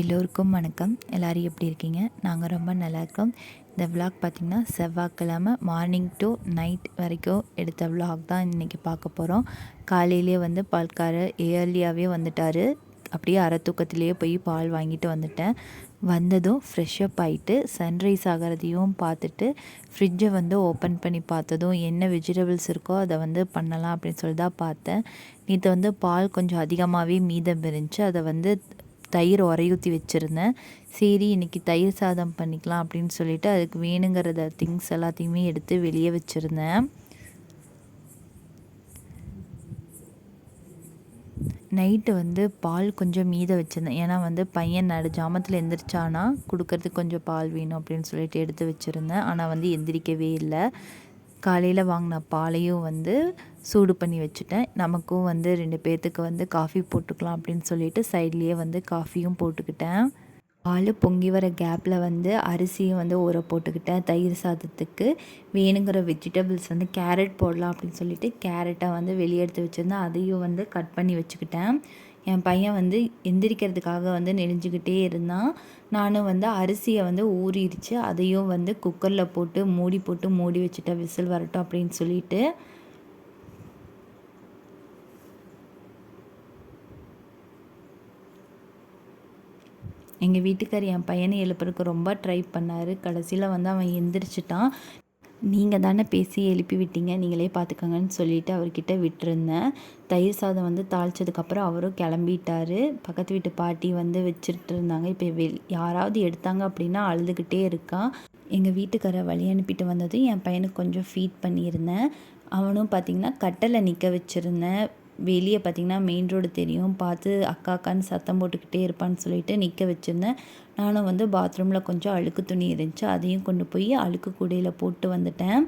எல்லோருக்கும் வணக்கம். எல்லோரும் எப்படி இருக்கீங்க? நாங்கள் ரொம்ப நல்லா இருக்கோம். இந்த விலாக் பார்த்திங்கன்னா செவ்வாய்க்கிழமை மார்னிங் டு நைட் வரைக்கும் எடுத்த விலாக் தான் இன்றைக்கி பார்க்க போகிறோம் காலையிலே வந்து பால்காரர் ஏர்லியாகவே வந்துட்டார். அப்படியே அரை தூக்கத்திலேயே போய் பால் வாங்கிட்டு வந்துட்டேன். வந்ததும் ஃப்ரெஷ்ஷப் ஆகிட்டு சன்ரைஸ் ஆகிறதையும் பார்த்துட்டு ஃப்ரிட்ஜை வந்து ஓப்பன் பண்ணி பார்த்ததும் என்ன வெஜிடபிள்ஸ் இருக்கோ அதை வந்து பண்ணலாம் அப்படின்னு சொல்லி தான் பார்த்தேன். நேற்று வந்து பால் கொஞ்சம் அதிகமாகவே மீதம் இருந்துச்சு. அதை வந்து தயிர் உரையூற்றி வச்சுருந்தேன். சரி இன்றைக்கி தயிர் சாதம் பண்ணிக்கலாம் அப்படின்னு சொல்லிட்டு அதுக்கு வேணுங்கிறத திங்ஸ் எல்லாத்தையுமே எடுத்து வெளியே வச்சுருந்தேன். நைட்டு வந்து பால் கொஞ்சம் மீத வச்சுருந்தேன். ஏன்னா வந்து பையன் நடு ஜாமத்தில் எந்திரிச்சானா கொடுக்கறதுக்கு கொஞ்சம் பால் வேணும் அப்படின்னு சொல்லிட்டு எடுத்து வச்சுருந்தேன். ஆனால் வந்து எந்திரிக்கவே இல்லை. காலையில் வாங்கின பாலையும் வந்து சூடு பண்ணி வச்சுட்டேன். நமக்கும் வந்து ரெண்டு பேர்த்துக்கு வந்து காஃபி போட்டுக்கலாம் அப்படின்னு சொல்லிட்டு சைட்லேயே வந்து காஃபியும் போட்டுக்கிட்டேன். பால் பொங்கி வர கேப்பில் வந்து அரிசியும் வந்து ஊற போட்டுக்கிட்டேன் தயிர் சாதத்துக்கு. வேணுங்கிற வெஜிடபிள்ஸ் வந்து கேரட் போடலாம் அப்படின்னு சொல்லிட்டு கேரட்டை வந்து வெளியே எடுத்து வச்சுருந்தேன். அதையும் வந்து கட் பண்ணி வச்சுக்கிட்டேன். என் பையன் வந்து எந்திரிக்கிறதுக்காக வந்து நெளிஞ்சிக்கிட்டே இருந்தான். நானும் வந்து அரிசியை வந்து ஊறிடுச்சு. அதையும் வந்து குக்கரில் போட்டு மூடி போட்டு மூடி வச்சுட்டேன். விசில் வரட்டும் அப்படின்னு சொல்லிட்டு. எங்கள் வீட்டுக்கார் என் பையனை எழுப்புறதுக்கு ரொம்ப ட்ரை பண்ணார். கடைசியில் வந்து அவன் எந்திரிச்சிட்டான். நீங்கள் தானே பேசி எழுப்பி விட்டீங்க நீங்களே பார்த்துக்கோங்கன்னு சொல்லிவிட்டு அவர்கிட்ட விட்டுருந்தேன். தயிர் சாதம் வந்து தாளித்ததுக்கப்புறம் அவரும் கிளம்பிட்டார். பக்கத்து வீட்டு பாட்டி வந்து வச்சுட்டு இருந்தாங்க இப்போ வெள் யாராவது எடுத்தாங்க அப்படின்னா அழுதுகிட்டே இருக்கான் எங்கள் வீட்டுக்காரை வழி அனுப்பிட்டு வந்ததும் என் பையனுக்கு கொஞ்சம் ஃபீட் பண்ணியிருந்தேன். அவனும் பார்த்திங்கன்னா கட்டலை நிற்க வச்சுருந்தேன். வெளியே பார்த்திங்கன்னா மெயின் ரோடு தெரியும். பார்த்து அக்கா அக்கான்னு சத்தம் போட்டுக்கிட்டே இருப்பான்னு சொல்லிட்டு நிற்க வச்சுருந்தேன். நானும் வந்து பாத்ரூமில் கொஞ்சம் அழுக்கு துணி இருந்துச்சு அதையும் கொண்டு போய் அழுக்கு கூடையில் போட்டு வந்துட்டேன்.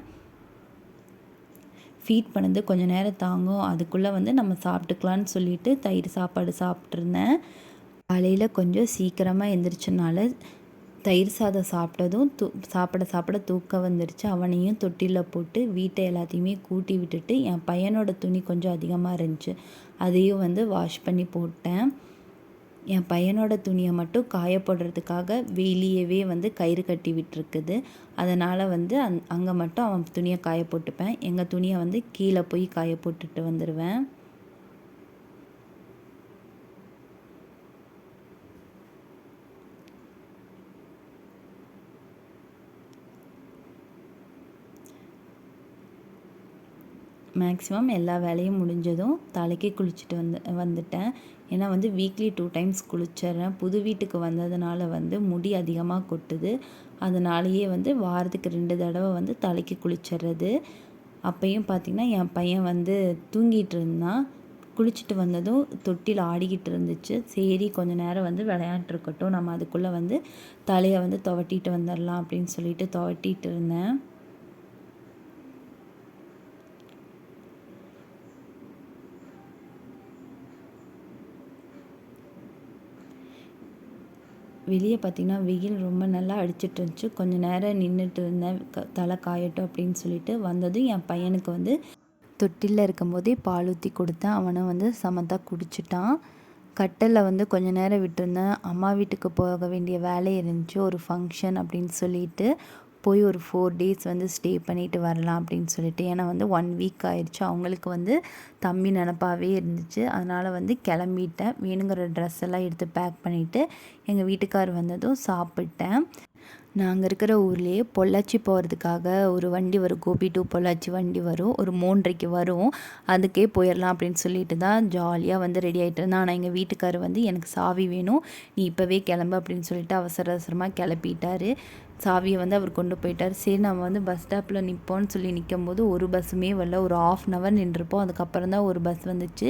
ஃபீட் பண்ணது கொஞ்சம் நேரம் தாங்கும். அதுக்குள்ளே வந்து நம்ம சாப்பிட்டுக்கலான்னு சொல்லிட்டு தயிர் சாப்பாடு சாப்பிட்ருந்தேன் காலையில் கொஞ்சம் சீக்கிரமாக எந்திரிச்சனால தயிர் சாதம் சாப்பிட்டதும் தூ சாப்பிட சாப்பிட தூக்கம் வந்துருச்சு. அவனையும் தொட்டிலில் போட்டு வீட்டை எல்லாத்தையுமே கூட்டி விட்டுட்டு என் பையனோட துணி கொஞ்சம் அதிகமாக இருந்துச்சு. அதையும் வந்து வாஷ் பண்ணி போட்டேன். என் பையனோட துணியை மட்டும் காய போடுறதுக்காக வெளியவே வந்து கயிறு கட்டி விட்டுருக்குது. அதனால் வந்து அந் அங்கே மட்டும் அவன் துணியை காய போட்டுப்பேன். எங்கள் துணியை வந்து கீழே போய் காய போட்டுட்டு வந்துடுவேன் மேக்ஸிமம் எல்லா வேலையும் முடிஞ்சதும் தலைக்கு குளிச்சுட்டு வந்து வந்துட்டேன். ஏன்னா வந்து வீக்லி டூ டைம்ஸ் குளிச்சிட்றேன். புது வீட்டுக்கு வந்ததுனால வந்து முடி அதிகமாக கொட்டுது. அதனாலேயே வந்து வாரத்துக்கு ரெண்டு தடவை வந்து தலைக்கு குளிச்சிடுறது. அப்பையும் பார்த்திங்கன்னா என் பையன் வந்து தூங்கிட்டு இருந்தான். குளிச்சுட்டு வந்ததும் தொட்டியில் ஆடிக்கிட்டு இருந்துச்சு. சரி கொஞ்ச நேரம் வந்து விளையாண்டுருக்கட்டும் நம்ம அதுக்குள்ளே வந்து தலையை வந்து துவட்டிட்டு வந்துடலாம் அப்படின்னு சொல்லிட்டு துவட்டிட்டு இருந்தேன். வெளியே பார்த்திங்கன்னா வெயில் ரொம்ப நல்லா அடிச்சிட்டு இருந்துச்சு. கொஞ்சம் நேரம் நின்றுட்டு இருந்தேன். க தலை காயட்டும் அப்படின்னு சொல்லிட்டு வந்ததும் என் பையனுக்கு வந்து தொட்டிலில் இருக்கும்போதே பால் ஊற்றி கொடுத்தேன். அவனை வந்து சமத்தாக குடிச்சிட்டான். கட்டலில் வந்து கொஞ்ச நேரம் விட்டுருந்தேன். அம்மா வீட்டுக்கு போக வேண்டிய வேலை இருந்துச்சு. ஒரு ஃபங்க்ஷன் அப்படின்னு சொல்லிட்டு போய் ஒரு ஃபோர் டேஸ் வந்து ஸ்டே பண்ணிவிட்டு வரலாம் அப்படின்னு சொல்லிட்டு. ஏன்னா வந்து ஒன் வீக் ஆயிடுச்சு. அவங்களுக்கு வந்து தம்பி நினப்பாவே இருந்துச்சு. அதனால் வந்து கிளம்பிட்டேன். வேணுங்கிற ட்ரெஸ் எல்லாம் எடுத்து பேக் பண்ணிவிட்டு எங்கள் வீட்டுக்கார் வந்ததும் சாப்பிட்டேன். நாங்கள் இருக்கிற ஊர்லேயே பொள்ளாச்சி போகிறதுக்காக ஒரு வண்டி வரும். கோபி டு பொள்ளாச்சி வண்டி வரும். ஒரு மூன்றைக்கு வரும். அதுக்கே போயிடலாம் அப்படின்னு சொல்லிட்டு தான் ஜாலியாக வந்து ரெடி ஆகிட்டு இருந்தேன். ஆனால் எங்கள் வீட்டுக்காரர் வந்து எனக்கு சாவி வேணும். நீ இப்போவே கிளம்பு அப்படின்னு சொல்லிட்டு அவசர அவசரமாக கிளப்பிட்டார். சாவியை வந்து அவர் கொண்டு போயிட்டார். சரி நம்ம வந்து பஸ் ஸ்டாப்பில் நிற்போம்னு சொல்லி நிற்கும் போது ஒரு பஸ்ஸுமே வரல. ஒரு ஆஃப் அன் ஹவர் நின்றுப்போம் அதுக்கப்புறம் தான் ஒரு பஸ் வந்துச்சு.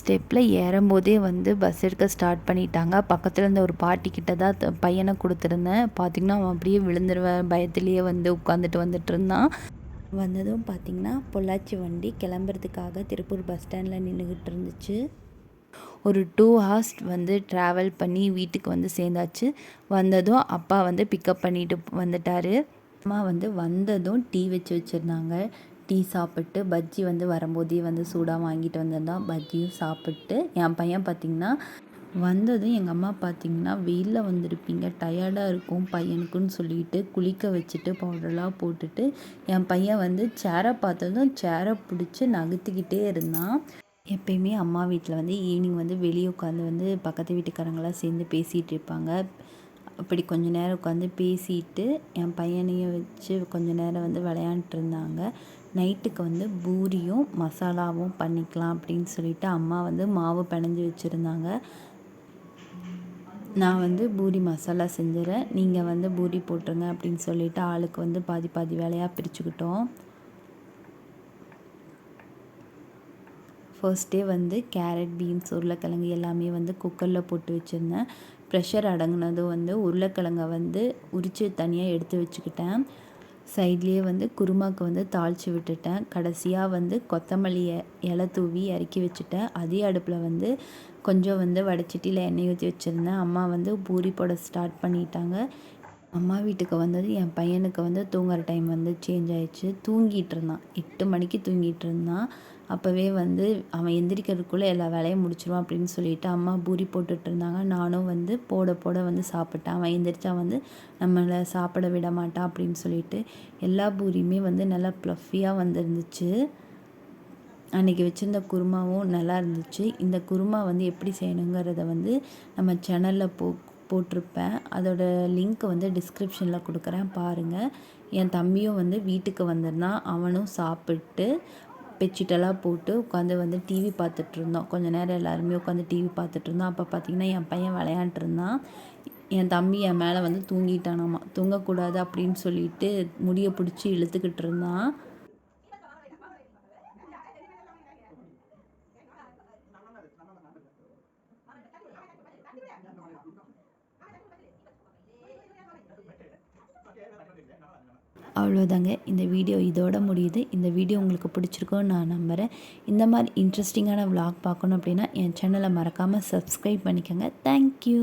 ஸ்டெப்பில் ஏறும்போதே வந்து பஸ் எடுக்க ஸ்டார்ட் பண்ணிட்டாங்க. பக்கத்தில் இருந்த ஒரு பாட்டி கிட்ட தான் பையனை கொடுத்துருந்தேன். பார்த்திங்கன்னா அவன் அப்படியே விழுந்துருவேன் பயத்துலேயே வந்து உட்காந்துட்டு வந்துட்டு இருந்தான். வந்ததும் பார்த்திங்கன்னா பொள்ளாச்சி வண்டி கிளம்புறதுக்காக திருப்பூர் பஸ் ஸ்டாண்டில் நின்றுக்கிட்டு இருந்துச்சு. ஒரு டூ ஹார்ஸ் வந்து ட்ராவல் பண்ணி வீட்டுக்கு வந்து சேர்ந்தாச்சு. வந்ததும் அப்பா வந்து பிக்கப் பண்ணிட்டு வந்துட்டார். அம்மா வந்து வந்ததும் டீ வச்சு வச்சுருந்தாங்க. டீ சாப்பிட்டு பஜ்ஜி வந்து வரும்போதே வந்து சூடாக வாங்கிட்டு வந்திருந்தான் பஜ்ஜியும் சாப்பிட்டு. என் பையன் பார்த்திங்கன்னா வந்ததும் எங்கள் அம்மா பார்த்தீங்கன்னா வெயிலில் வந்திருப்பீங்க டயர்டாக இருக்கும் பையனுக்குன்னு சொல்லிட்டு குளிக்க வச்சுட்டு பவுடர்லாம் போட்டுட்டு என் பையன் வந்து சேரை பார்த்ததும் சேரை பிடிச்சி நகர்த்திக்கிட்டே இருந்தான். எப்பயுமே அம்மா வீட்டில் வந்து ஈவினிங் வந்து வெளியே உட்காந்து வந்து பக்கத்து வீட்டுக்காரங்களாம் சேர்ந்து பேசிகிட்டு இருப்பாங்க. அப்படி கொஞ்ச நேரம் உட்காந்து பேசிட்டு என் பையனையும் வச்சு கொஞ்ச நேரம் வந்து விளையாண்டுட்டு இருந்தாங்க. நைட்டுக்கு வந்து பூரியும் மசாலாவும் பண்ணிக்கலாம் அப்படின்னு சொல்லிட்டு அம்மா வந்து மாவு பிணைஞ்சு வச்சுருந்தாங்க. நான் வந்து பூரி மசாலா செஞ்சுறேன். நீங்கள் வந்து பூரி போட்டுருங்க அப்படின்னு சொல்லிட்டு ஆளுக்கு வந்து பாதி பாதி வேலையாக பிரிச்சுக்கிட்டோம். ஃபர்ஸ்ட்டே வந்து கேரட் பீன்ஸ் உருளைக்கிழங்கு எல்லாமே வந்து குக்கரில் போட்டு வச்சுருந்தேன். ப்ரெஷர் அடங்கினதும் வந்து உருளைக்கிழங்கை வந்து உரித்து தனியாக எடுத்து வச்சுக்கிட்டேன். சைட்லேயே வந்து குருமாக்கு வந்து தாளித்து விட்டுட்டேன். கடைசியாக வந்து கொத்தமல்லியை இலை தூவி இறக்கி வச்சுட்டேன். அதே அடுப்பில் வந்து கொஞ்சம் வந்து வடைச்சட்டியில் எண்ணெய் ஊற்றி வச்சுருந்தேன். அம்மா வந்து பூரி போட ஸ்டார்ட் பண்ணிட்டாங்க. அம்மா வீட்டுக்கு வந்தது என் பையனுக்கு வந்து தூங்குற டைம் வந்து சேஞ்ச் ஆயிடுச்சு. தூங்கிட்டு இருந்தான். எட்டு மணிக்கு தூங்கிட்டு இருந்தான். அப்போவே வந்து அவன் எந்திரிக்கிறதுக்குள்ளே எல்லா வேலையும் முடிச்சிருவான் அப்படின்னு சொல்லிட்டு அம்மா பூரி போட்டுட்டு இருந்தாங்க நானும் வந்து போட போட வந்து சாப்பிட்டேன். அவன் எந்திரிச்சா வந்து நம்மளை சாப்பிட விட மாட்டான் அப்படின்னு சொல்லிட்டு எல்லா பூரியுமே வந்து நல்லா ப்ளஃபியாக வந்துருந்துச்சு. அன்றைக்கி வச்சுருந்த குருமாவும் நல்லா இருந்துச்சு. இந்த குருமா வந்து எப்படி செய்யணுங்கிறத வந்து நம்ம சேனலில் போ போட்டிருப்பேன். அதோட லிங்க் வந்து டிஸ்கிரிப்ஷனில் கொடுக்குறேன். பாருங்கள் என் தம்பியும் வந்து வீட்டுக்கு வந்திருந்தான். அவனும் சாப்பிட்டு பெட்ஷீட்டெல்லாம் போட்டு உட்காந்து வந்து டிவி பார்த்துட்ருந்தோம். கொஞ்சம் கொஞ்ச நேரம் எல்லாருமே உட்காந்து டிவி பார்த்துட்ருந்தோம். அப்போ பார்த்திங்கன்னா என் பையன் விளையாண்டுருந்தான் என் தம்பி என் மேலே வந்து தூங்கிட்டானாமா. தூங்கக்கூடாது அப்படின்னு சொல்லிட்டு முடியை பிடிச்சி இழுத்துக்கிட்டு இருந்தான். அவ்வளோதாங்க இந்த வீடியோ இதோட முடியுது. இந்த வீடியோ உங்களுக்கு பிடிச்சிருக்கும்னு நான் நம்புகிறேன் இந்த மாதிரி இன்ட்ரெஸ்டிங்கான விலாக் பார்க்கணும் அப்படின்னா என் சேனலை மறக்காமல் சப்ஸ்கிரைப் பண்ணிக்கோங்க. தேங்க்யூ